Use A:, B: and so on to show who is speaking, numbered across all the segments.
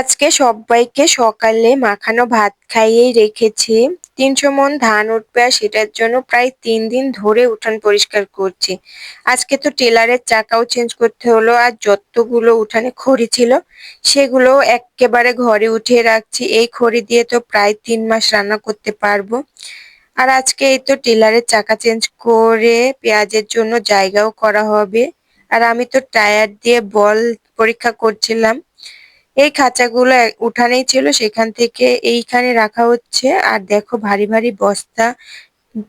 A: আজকে সবাইকে সকালে মাখানো ভাত খাইয়েই রেখেছি। তিনশো মন ধান উঠবে আর সেটার জন্য প্রায় তিন দিন ধরে উঠান পরিষ্কার করছি। আজকে তো টেলারের চাকাও চেঞ্জ করতে হলো আর যতগুলো উঠানে খড়ি ছিল সেগুলো একেবারে ঘরে উঠিয়ে রাখছি। এই খড়ি দিয়ে তো প্রায় তিন মাস রান্না করতে পারব। আর আজকে এই তো টেলারের চাকা চেঞ্জ করে পেঁয়াজের জন্য জায়গাও করা হবে। আর আমি তো টায়ার দিয়ে বল পরীক্ষা করছিলাম। এই খাঁচাগুলো উঠানেই ছিল, সেখান থেকে এইখানে রাখা হচ্ছে। আর দেখো ভারী ভারী বস্তা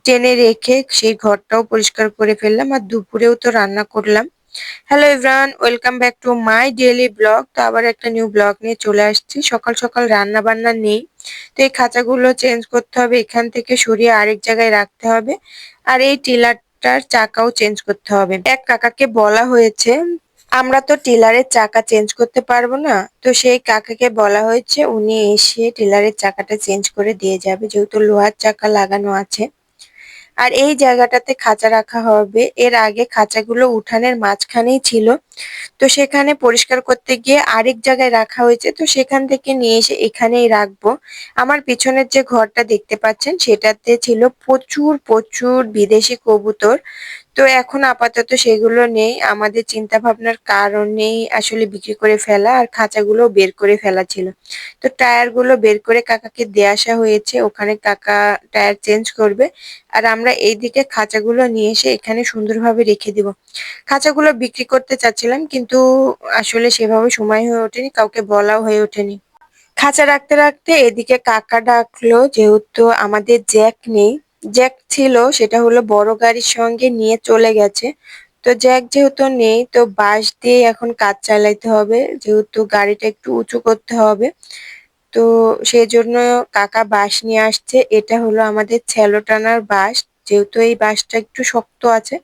A: টেনে রেখে সেই ঘরটাও পরিষ্কার করে ফেললাম। আর দুপুরেও তো রান্না করলাম। Hello everyone welcome back to my daily vlog তো আবার একটা নিউ ব্লগ নিয়ে চলে আসছি। সকাল সকাল রান্না বান্না নেই। তো এই খাঁচাগুলো চেঞ্জ করতে হবে, এখান থেকে সরিয়ে আরেক জায়গায় রাখতে হবে। আর এই টিলারটার চাকাও চেঞ্জ করতে হবে। এক কাকাকে বলা হয়েছে আমরা তো টিলারের চাকা চেঞ্জ করতে পারব না। তো সেই কাকাকে বলা হয়েছে, উনি এসে টিলারের চাকাটা চেঞ্জ করে দিয়ে যাবে, যেহেতু লোহার চাকা লাগানো আছে। আর এই জায়গাটাতে খাঁচা রাখা হবে। এর আগে খাঁচাগুলো উঠানের মাঝখানেই ছিল। তো সেখানে পরিষ্কার করতে গিয়ে আরেক জায়গায় রাখা হয়েছে, তো সেখান থেকে নিয়ে এসে এখানেই রাখব। আমার পিছনের যে ঘরটা দেখতে পাচ্ছেন, সেটাতে ছিল প্রচুর প্রচুর বিদেশি কবুতর। তো এখন আপাতত সেগুলো নেই। আমাদের চিন্তা ভাবনার কারণেই আসলে বিক্রি করে ফেলা আর খাঁচাগুলো বের করে ফেলা ছিল। তো টায়ারগুলো বের করে কাকাকে দিয়ে আসা হয়েছে। ওখানে কাকা টায়ার চেঞ্জ করবে। আর আমরা এইদিকে খাঁচাগুলো নিয়ে এসে এখানে সুন্দরভাবে রেখে দিব। খাঁচাগুলো বিক্রি করতে চাচ্ছিলাম কিন্তু আসলে সেভাবে সময় হয়ে ওঠেনি, কাউকে বলাও হয়ে ওঠেনি। খাঁচা রাখতে রাখতে এদিকে কাকা ডাকলো, যেহেতু আমাদের জ্যাক নেই, জ্যাক ছিল, সেটা হলো বড় গাড়ির সঙ্গে নিয়ে চলে গেছে। তো জ্যাক যেহেতু নেই, তো বাঁশ দিয়ে এখন কাজ চালাইতে হবে, যেহেতু গাড়িটা একটু উঁচু করতে হবে। তো সেই জন্য কাকা বাঁশ নিয়ে আসছে, এটা হলো আমাদের ছেলো টানার বাঁশ, যেহেতু এই বাঁশটা একটু শক্ত আছে।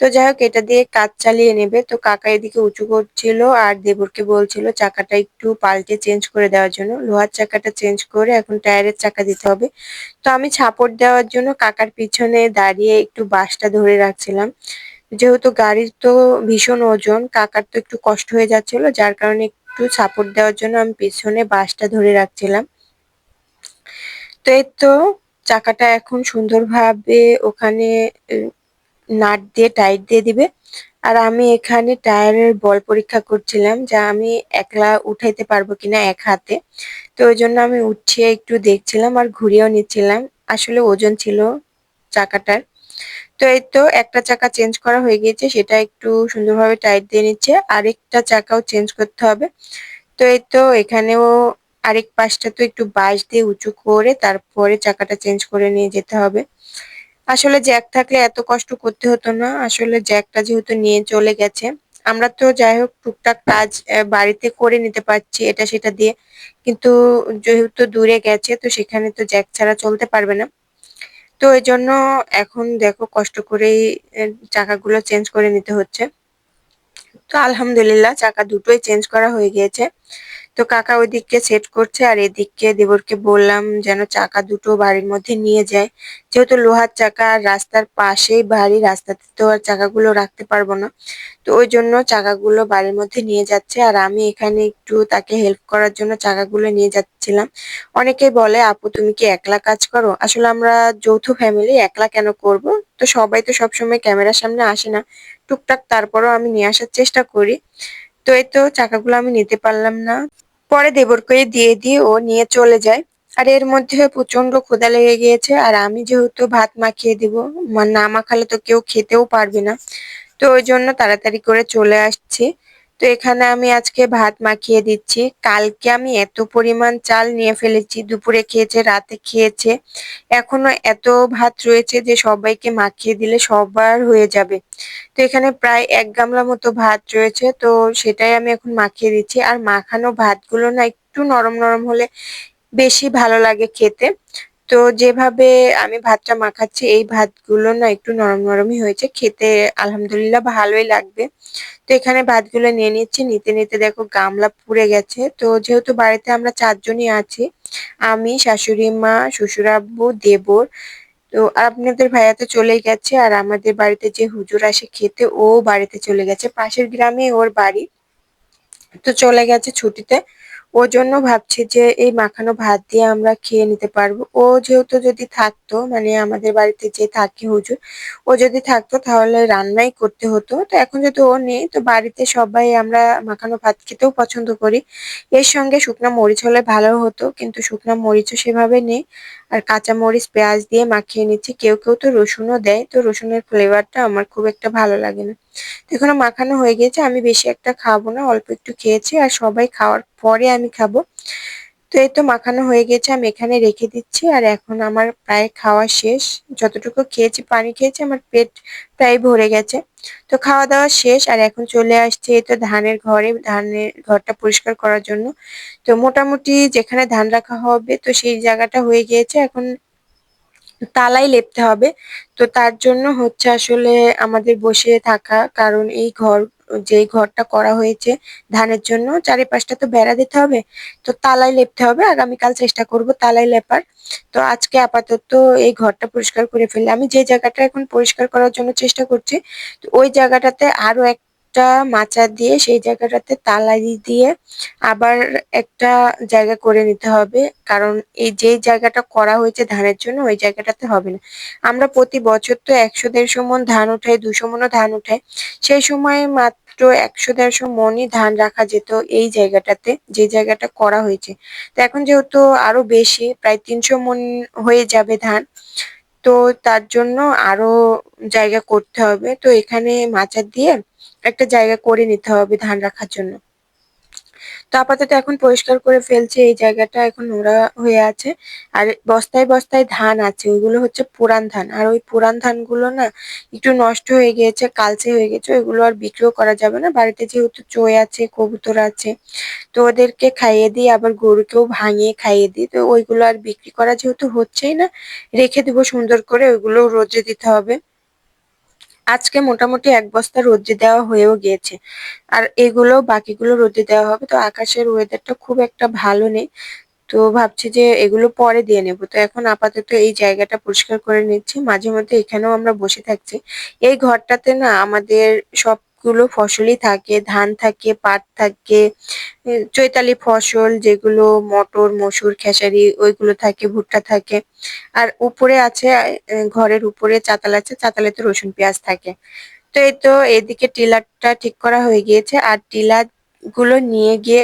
A: তো যাই হোক, এটা দিয়ে কাজ চালিয়ে নেবে। তো কাকা এদিকে উঁচু করছিল আর দেবরকে বলছিল, চাকাটা একটু পাল্টে চেঞ্জ করে দেওয়ার জন্য। লোহার চাকাটা চেঞ্জ করে এখন টায়ারের চাকা দিতে হবে। তো আমি ছাপড় দেওয়ার জন্য কাকার পিছনে দাঁড়িয়ে একটু বাঁশটা ধরে রাখছিলাম। যেহেতু গাড়ির তো ভীষণ ওজন, কাকার তো একটু কষ্ট হয়ে যাচ্ছিল, যার কারণে একটু সাপোর্ট দেওয়ার জন্য আমি পেছনে বাঁশটা ধরে রাখছিলাম। তো এই তো চাকাটা এখন সুন্দরভাবে ওখানে নাট দিয়ে টাইট দিয়ে দিবে। আর আমি এখানে টায়ারের বল পরীক্ষা করছিলাম যা আমি একলা উঠাইতে পারব কিনা এক হাতে। তো ওই জন্য আমি উঠিয়ে একটু দেখছিলাম আর ঘুরিয়েও নিচ্ছিলাম। আসলে ওজন ছিল চাকাটার। তো এই তো একটা চাকা চেঞ্জ করা হয়ে গিয়েছে, সেটা একটু সুন্দরভাবে টাইট দিয়ে নিচ্ছে। আরেকটা চাকাও চেঞ্জ করতে হবে। তো এই তো এখানেও আরেক পাশটা তো একটু বাঁশ দিয়ে উঁচু করে তারপরে চাকাটা চেঞ্জ করে নিয়ে যেতে হবে। আসলে জ্যাক থাকলে এত কষ্ট করতে হতো না। আসলে জ্যাকটা যেহেতু নিয়ে চলে গেছে, আমরা তো যাই হোক টুকটাক কাজ বাড়িতে করে নিতে পারছি এটা সেটা দিয়ে। কিন্তু যেহেতু দূরে গেছে, তো সেখানে তো জ্যাক ছাড়া চলতে পারবে না। তো এই জন্য এখন দেখো কষ্ট করেই চাকাগুলো চেঞ্জ করে নিতে হচ্ছে। তো আলহামদুলিল্লাহ, চাকা দুটোই চেঞ্জ করা হয়ে গিয়েছে। তো কাকা ওইদিককে সেট করছে আর এদিককে দেবরকে বললাম যেন চাকা দুটো বাড়ির মধ্যে নিয়ে যায়। যেহেতু লোহার চাকা আর রাস্তার পাশেই বাড়ি, রাস্তাতে তো আর চাকাগুলো রাখতে পারব না। তো ওই জন্য চাকাগুলো বাড়ির মধ্যে নিয়ে যাচ্ছে আর আমি এখানে একটু তাকে হেল্প করার জন্য চাকাগুলো নিয়ে যাচ্ছিলাম। অনেকেই বলে, আপু, তুমি কি একলা কাজ করো? আসলে আমরা যৌথ ফ্যামিলি একলা কেন করব? তো সবাই তো সবসময় ক্যামেরার সামনে আসে না। টুকটাক তারপরও আমি নিয়ে আসার চেষ্টা করি। তো এই তো চাকাগুলো আমি নিতে পারলাম না। পরে দেবরকে দিয়ে দিয়ে ও নিয়ে চলে যায়। আর এর মধ্যে প্রচণ্ড ক্ষুধা লেগে গিয়েছে। আর আমি যেহেতু ভাত মাখিয়ে দেবো না মাখালে তো কেউ খেতেও পারবে না। তো ওই জন্য তাড়াতাড়ি করে চলে আসছি। তো এখানে আমি আজকে ভাত মাখিয়ে দিচ্ছি। কালকে আমি এত পরিমাণ চাল নিয়ে ফেলেছি, দুপুরে খেয়েছে, রাতে খেয়েছে। এখনও এত ভাত রয়েছে যে সবাইকে মাখিয়ে দিলে সবার হয়ে যাবে। তো এখানে প্রায় এক গামলা মতো ভাত রয়েছে, তো সেটাই আমি এখন মাখিয়ে দিচ্ছি। আর মাখানো ভাতগুলো না একটু নরম নরম হলে বেশি ভালো লাগে খেতে। তো যেভাবে আমি ভাতটা মাখাচ্ছি, এই ভাতগুলো না একটু নরম নরমই হয়েছে। খেতে আলহামদুলিল্লাহ ভালোই লাগবে। তো এখানে ভাতগুলো নিয়ে নিচ্ছি। নিতে নিতে দেখো গামলা পুড়ে গেছে। তো যেহেতু বাড়িতে আমরা চারজনই আছি, আমি, শাশুড়ি মা শ্বশুর আব্বু দেবর, তো আপনাদের ভাইয়া তো চলেই গেছে। আর আমাদের বাড়িতে যে হুজুর আসে খেতে, ও বাড়িতে চলে গেছে। পাশের গ্রামে ওর বাড়ি। তো চলে গেছে ছুটিতে। ওর জন্য ভাবছি যে এই মাখানো ভাত দিয়ে আমরা খেয়ে নিতে পারব। ও যেহেতু যদি থাকতো মানে আমাদের বাড়িতে যে থাকে হুজুর, ও যদি থাকতো তাহলে রান্নাই করতে হতো। তো এখন যদি ও নেই, তো বাড়িতে সবাই আমরা মাখানো ভাত খেতেও পছন্দ করি। এর সঙ্গে শুকনো মরিচ হলে ভালো হতো, কিন্তু শুকনো মরিচও সেভাবে নেই। আর কাঁচামরিচ, পেঁয়াজ দিয়ে মাখিয়ে নিচ্ছি। কেউ কেউ তো রসুনও দেয়, তো রসুনের ফ্লেভারটা আমার খুব একটা ভালো লাগে না। তো এখানে মাখানো হয়ে গেছে আমি বেশি একটা খাব না, অল্প একটু খেয়েছি আর সবাই খাওয়ার পরে আমি খাব। তো এই তো মাখানো হয়ে গেছে, আমি এখানে রেখে দিচ্ছি। আর এখন আমার প্রায় খাওয়া শেষ। যতটুকু খেয়েছি, পানি খেয়েছি, আমার পেট প্রায় ভরে গেছে। তো খাওয়া দাওয়া শেষ, আর এখন চলে আসছে এই তো ধানের ঘরে। ধানের ঘরটা পরিষ্কার করার জন্য। তো মোটামুটি যেখানে ধান রাখা হবে, তো সেই জায়গাটা হয়ে গিয়েছে। এখন তালাই লেপতে হবে। তো তার জন্য হচ্ছে আসলে আমাদের বসে থাকা, কারণ এই ঘর যেই ঘরটা করা হয়েছে ধানের জন্য, চারিপাশটা তো বেড়া দিতে হবে, তো তালাই লেপতে হবে। আগামীকাল চেষ্টা করব তালাই লেপার। তো আজকে আপাতত এই ঘরটা পরিষ্কার করে ফেললে আমি যে জায়গাটা এখন পরিষ্কার করার জন্য চেষ্টা করছি, তো ওই জায়গাটাতে আরও এক একটা মাচা দিয়ে সেই জায়গাটাতে তালা দিয়ে আবার একটা জায়গা করে নিতে হবে। কারণ এই যে জায়গাটা করা হয়েছে ধানের জন্য, ওই জায়গাটাতে হবে না। আমরা প্রতি বছর তো একশো দেড়শো মন ধান উঠাই, দুশো মনও ধান উঠাই। সেই সময় মাত্র একশো দেড়শো মনই ধান রাখা যেত এই জায়গাটাতে, যে জায়গাটা করা হয়েছে। তো এখন যেহেতু আরও বেশি, প্রায় তিনশো মন হয়ে যাবে ধান। তো তার জন্য আরও জায়গা করতে হবে। তো এখানে মাচা দিয়ে একটা জায়গা করে নিতে হবে ধান রাখার জন্য। তো আপাতত এখন পরিষ্কার করে ফেলছে এই জায়গাটা, এখন নোংরা হয়ে আছে। আর বস্তায় বস্তায় ধান আছে, ওইগুলো হচ্ছে পুরান ধান। আর ওই পুরান ধানগুলো না একটু নষ্ট হয়ে গিয়েছে, কালচে হয়ে গেছে, ওইগুলো আর বিক্রিও করা যাবে না। বাড়িতে যেহেতু চই আছে, কবুতর আছে, তো ওদেরকে খাইয়ে দিই, আবার গরুকেও ভাঙিয়ে খাইয়ে দিই। তো ওইগুলো আর বিক্রি করা যেহেতু হচ্ছেই না, রেখে দেবো সুন্দর করে ওইগুলো রোদে দিতে হবে। আজকে মোটামুটি এক বস্তা রোদ্রে দেওয়া হয়েও গিয়েছে। আর এগুলো, বাকিগুলো রোদ্রে দেওয়া হবে। তো আকাশের ওয়েদারটা খুব একটা ভালো নেই। তো ভাবছি যে এগুলো পরে দিয়ে নেব। তো এখন আপাতত এই জায়গাটা পরিষ্কার করে নিচ্ছি। মাঝে মধ্যে এখানেও আমরা বসে থাকছি। এই ঘরটাতে না আমাদের সবগুলো ফসলই থাকে, ধান থাকে, পাট থাকে চৈতালি ফসল যেগুলো মটর, মসুর, খেসারি ওইগুলো থাকে, ভুট্টা থাকে। আর উপরে আছে ঘরের উপরে চাতাল আছে চাতালে তো রসুন, পেঁয়াজ থাকে। তো এই তো এদিকে টিলারটা ঠিক করা হয়ে গিয়েছে। আর টিলার গুলো নিয়ে গিয়ে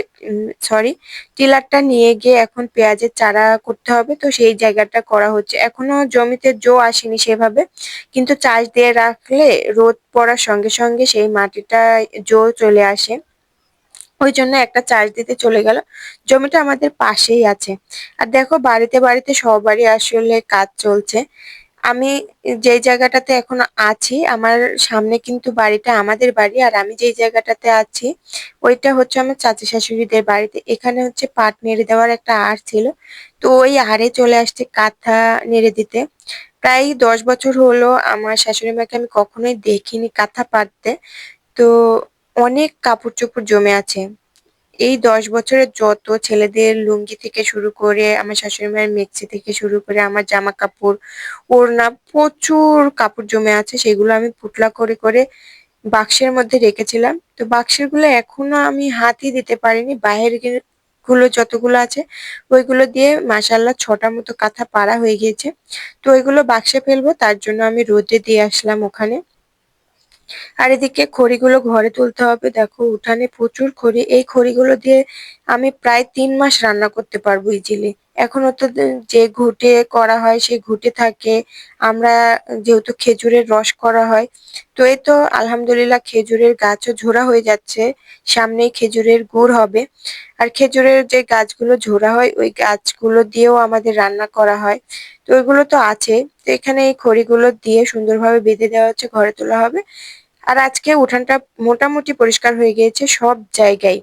A: সরি টিলারটা নিয়ে গিয়ে এখন পেঁয়াজের চারা করতে হবে। তো সেই জায়গাটা করা হচ্ছে। এখনও জমিতে জো আসেনি সেভাবে। কিন্তু চাষ দিয়ে রাখলে রোদ পড়ার সঙ্গে সঙ্গে সেই মাটিটা জো চলে আসে। ওই জন্য একটা চার্জ দিতে চলে গেল। জমিটা আমাদের পাশেই আছে। আর দেখো, বাড়িতে বাড়িতে সবারই আসলে কাজ চলছে। আমি যেই জায়গাটাতে এখন আছি, আমার সামনে কিন্তু বাড়িটা আমাদের বাড়ি, আর আমি যেই জায়গাটাতে আছি, ওইটা হচ্ছে আমার চাচি শাশুড়িদের বাড়িতে। এখানে হচ্ছে পাট নেড়ে দেওয়ার একটা আর ছিল। তো ওই আড়ে চলে আসছে কাঁথা নেড়ে দিতে। প্রায় দশ বছর হলো আমার শাশুড়ি মাকে আমি কখনোই দেখিনি কাঁথা পাততে তো অনেক কাপড় চোপড় জমে আছে। এই দশ বছরের যত ছেলেদের লুঙ্গি থেকে শুরু করে, আমার শাশুড়ি মায়ের মেক্সি থেকে শুরু করে, আমার জামা কাপড়, ওড়না প্রচুর কাপড় জমে আছে, সেগুলো আমি পুটলা করে করে বাক্সের মধ্যে রেখেছিলাম। তো বাক্সেরগুলো এখনও আমি হাতই দিতে পারিনি, বাইরেরগুলো যতগুলো আছে, ওইগুলো দিয়ে মাসাল্লাহ ছটা মতো কাঁথা পাড়া হয়ে গিয়েছে। তো ওইগুলো বাক্সে ফেলব, তার জন্য আমি রোদে দিয়ে আসলাম ওখানে। আর এদিকে খড়িগুলো ঘরে তুলতে হবে। দেখো, উঠানে প্রচুর খড়ি। এই খড়িগুলো দিয়ে আমি প্রায় তিন মাস রান্না করতে পারব ইজিলি এখনও তো যে ঘুটে করা হয় সেই ঘুটে থাকে। আমরা যেহেতু খেজুরের রস করা হয়, তো এই তো আলহামদুলিল্লাহ খেজুরের গাছও ঝোড়া হয়ে যাচ্ছে। সামনেই খেজুরের গুড় হবে। আর খেজুরের যে গাছগুলো ঝোড়া হয়, ওই গাছগুলো দিয়েও আমাদের রান্না করা হয়। তো ওইগুলো তো আছে তো এখানে এই খড়িগুলো দিয়ে সুন্দরভাবে বেঁধে দেওয়া হচ্ছে, ঘরে তোলা হবে। আর আজকে উঠানটা মোটামুটি পরিষ্কার হয়ে গিয়েছে সব জায়গায়।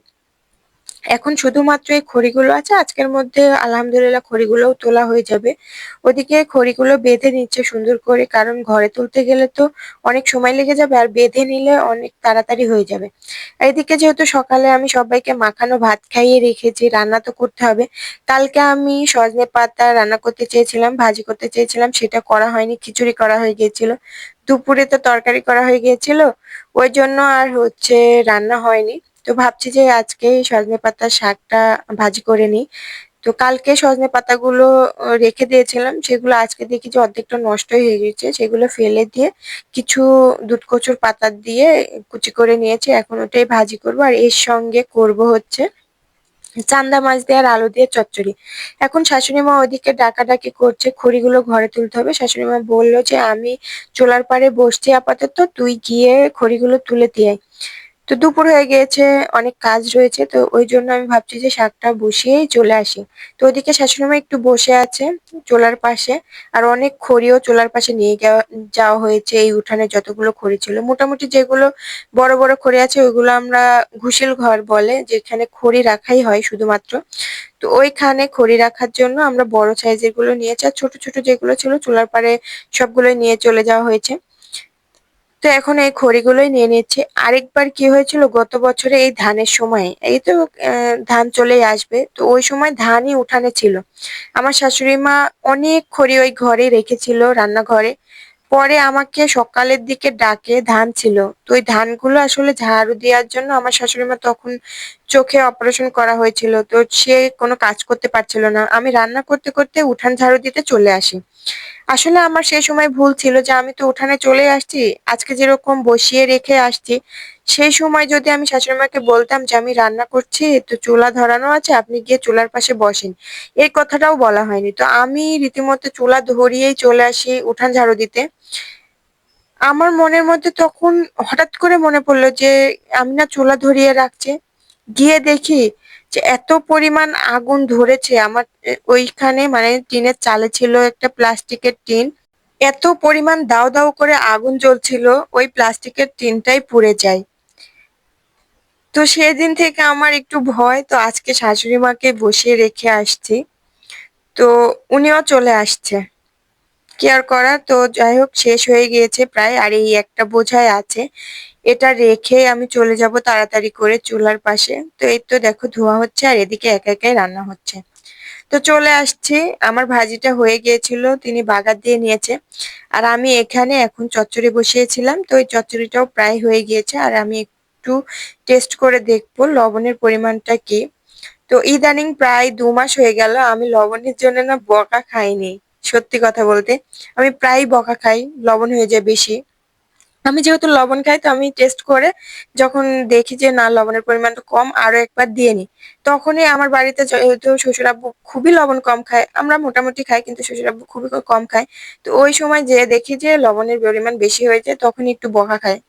A: এখন শুধুমাত্র এই খড়িগুলো আছে, আজকের মধ্যে আলহামদুলিল্লাহ খড়িগুলোও তোলা হয়ে যাবে। ওদিকে খড়িগুলো বেঁধে নিচ্ছে সুন্দর করে, কারণ ঘরে তুলতে গেলে তো অনেক সময় লেগে যাবে আর বেঁধে নিলে অনেক তাড়াতাড়ি হয়ে যাবে। এদিকে যেহেতু সকালে আমি সবাইকে মাখানো ভাত খাইয়ে রেখেছি, রান্না তো করতে হবে। কালকে আমি সজনে পাতা রান্না করতে চেয়েছিলাম, ভাজি করতে চেয়েছিলাম, সেটা করা হয়নি, খিচুড়ি করা হয়ে গিয়েছিল। দুপুরে তো তরকারি করা হয়ে গিয়েছিল, ওই জন্য আর হচ্ছে রান্না হয়নি। তো ভাবছি যে আজকে সজনে পাতার শাকটা ভাজি করে নিই। তো কালকে সজনে পাতাগুলো রেখে দিয়েছিলাম, সেগুলো আজকে দেখি যে অর্ধেকটা নষ্ট হয়ে গেছে সেগুলো ফেলে দিয়ে কিছু দুধ কচুর পাতা দিয়ে কুচি করে নিয়েছি, এখন ওটাই ভাজি করব, আর এর সঙ্গে করব হচ্ছে চান্দা মাছ দিয়ে আর আলু দিয়ে চচ্চড়ি এখন শাশুড়ি মা ওইদিকে ডাকাডাকি করছে, খড়িগুলো ঘরে তুলতে হবে শাশুড়ি মা বলল যে, আমি চোলার পারে বসছি আপাতত, তুই গিয়ে খড়িগুলো তুলে দিয়ে। তো দুপুর হয়ে গিয়েছে, অনেক কাজ রয়েছে, তো ওই জন্য আমি ভাবছি যে শাকটা বসিয়েই চলে আসি। তো ওইদিকে শাশুড়ি মা একটু বসে আছে চোলার পাশে, আর অনেক খড়িও চোলার পাশে নিয়ে যাওয়া যাওয়া হয়েছে, এই উঠানে যতগুলো খড়ি ছিল। মোটামুটি যেগুলো বড় বড় খড়ি আছে, ওইগুলো আমরা ঘুষিল ঘর বলে, যেখানে খড়ি রাখাই হয় শুধুমাত্র। তো ওইখানে খড়ি রাখার জন্য আমরা বড় সাইজেরগুলো নিয়েছি, আর ছোট ছোট যেগুলো ছিল চুলার পাড়ে সবগুলোই নিয়ে চলে যাওয়া হয়েছে। তো এখন এই খড়িগুলোই নিয়ে নিচ্ছে। আরেকবার কি হয়েছিল, গত বছরে এই ধানের সময়, এই তো ধান চলেই আসবে, তো ওই সময় ধানই উঠানে ছিল। আমার শাশুড়ি মা অনেক খড়ি ওই ঘরে রেখেছিল, রান্নাঘরে। পরে আমাকে সকালের দিকে ডাকে, ধান ছিল। তো ওই ধানগুলো আসলে ঝাড়ু দেওয়ার জন্য আমার শাশুড়ি মা তখন চোখে অপারেশন করা হয়েছিল, তো সে কোনো কাজ করতে পারছিল না। আমি রান্না করতে করতে উঠান ঝাড়ু দিতে চলে আসি। আসলে আমার সেই সময় ভুল ছিল যে আমি তো উঠানে চলে আসছি, আজকে যেরকম বসিয়ে রেখে আসছি, সেই সময় যদি আমি শাশুড়ি মাকে বলতাম যে আমি রান্না করছি, তো চুলা ধরানো আছে, আপনি গিয়ে চুলার পাশে বসেন। এই কথাটাও বলা হয়নি। তো আমি রীতিমতো চুলা ধরিয়েই চলে আসি উঠান ঝাড়ু দিতে। আমার মনের মধ্যে তখন হঠাৎ করে মনে পড়ল যে আমি না চুলা ধরিয়ে রাখছি। গিয়ে দেখি যে এত পরিমাণ আগুন ধরেছে আমার ওইখানে মানে টিনের চালে ছিল একটা প্লাস্টিকের টিন, এত পরিমাণ দাও দাও করে আগুন জ্বলছিল, ওই প্লাস্টিকের টিনটাই পুড়ে যায়। তো সেদিন থেকে আমার একটু ভয়, তো আজকে শাশুড়ি মাকে বসিয়ে রেখে আসছি। তো উনিও চলে আসছে। কি আর করার তো যাই হোক শেষ হয়ে গিয়েছে প্রায়, আর এই একটা বোঝাই আছে। এটা রেখে আমি চলে যাব তাড়াতাড়ি করে চুলার পাশে। তো এই তো দেখো ধোয়া হচ্ছে আর এদিকে একা একাই রান্না হচ্ছে। তো চলে আসছি, আমার ভাজিটা হয়ে গিয়েছিল, তিনি বাগার দিয়ে নিয়েছে। আর আমি এখানে এখন চচ্চড়ি বসিয়েছিলাম, তো ওই চচ্চড়িটাও প্রায় হয়ে গিয়েছে। আর আমি একটু টেস্ট করে দেখব লবণের পরিমাণটা কি। তো ইদানিং প্রায় দু মাস হয়ে গেল, আমি লবণের জন্য না বকা খাইনি। সত্যি কথা বলতে, আমি প্রায় বকা খাই, লবণ হয়ে যায় বেশি। আমি যেহেতু লবণ খাই, তো আমি টেস্ট করে যখন দেখি যে না, লবণের পরিমাণটা কম, আরও একবার দিয়ে নিই। তখনই আমার বাড়িতে যেহেতু শ্বশুর আব্বু খুবই লবণ কম খায়, আমরা মোটামুটি খাই, কিন্তু শ্বশুর আব্বু খুবই কম খায়। তো ওই সময় যে দেখি যে লবণের পরিমাণ বেশি হয়েছে তখন একটু বকা খায়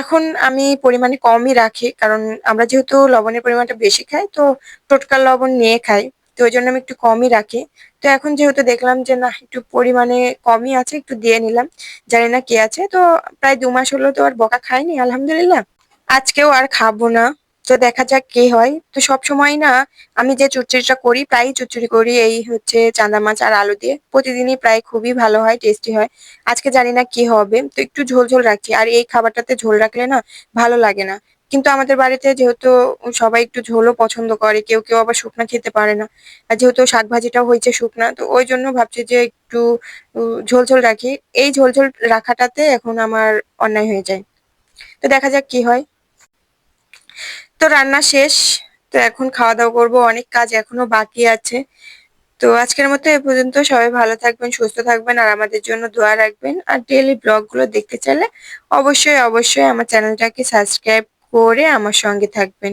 A: এখন আমি পরিমাণে কমই রাখি, কারণ আমরা যেহেতু লবণের পরিমাণটা বেশি খাই, তো টোটকা লবণ নিয়ে খাই। তো ওই জন্য আমি একটু কমই রাখি। তো এখন যেহেতু দেখলাম যে, না, একটু পরিমাণে কমই আছে, একটু দিয়ে নিলাম। জানি না কি আছে, তো প্রায় দু মাস হলো তো আর বকা খাইনি, আলহামদুলিল্লাহ। আজকেও আর খাব না, তো দেখা যাক কে হয়। তো সব সময় না, আমি যে চচ্চড়িটা করি, প্রায়ই চচ্চড়ি করি, এই হচ্ছে চাঁদা মাছ আর আলু দিয়ে। প্রতিদিনই প্রায় খুবই ভালো হয়, টেস্টি হয়। আজকে জানি না কি হবে, তো একটু ঝোল ঝোল রাখছি। আর এই খাবারটাতে ঝোল রাখলে না, ভালো লাগে না। কিন্তু আমাদের বাড়িতে যেহেতু সবাই একটু ঝোলও পছন্দ করে, কেউ কেউ আবার শুকনা খেতে পারে না। আর যেহেতু শাক ভাজিটাও হয়েছে শুকনা, তো ওই জন্য ভাবছি যে একটু ঝোল ঝোল রাখি। এই ঝোল ঝোল রাখাটাতে এখন আমার অন্যায় হয়ে যায়। তো দেখা যাক কি হয়। তো রান্না শেষ, তো এখন খাওয়া দাওয়া করব, অনেক কাজ এখনও বাকি আছে। তো আজকের মতো এ পর্যন্ত, সবাই ভালো থাকবেন, সুস্থ থাকবেন, আর আমাদের জন্য দোয়া রাখবেন। আর ডেইলি ব্লগগুলো দেখতে চাইলে অবশ্যই অবশ্যই আমার চ্যানেলটাকে সাবস্ক্রাইব করে আমার সঙ্গে থাকবেন।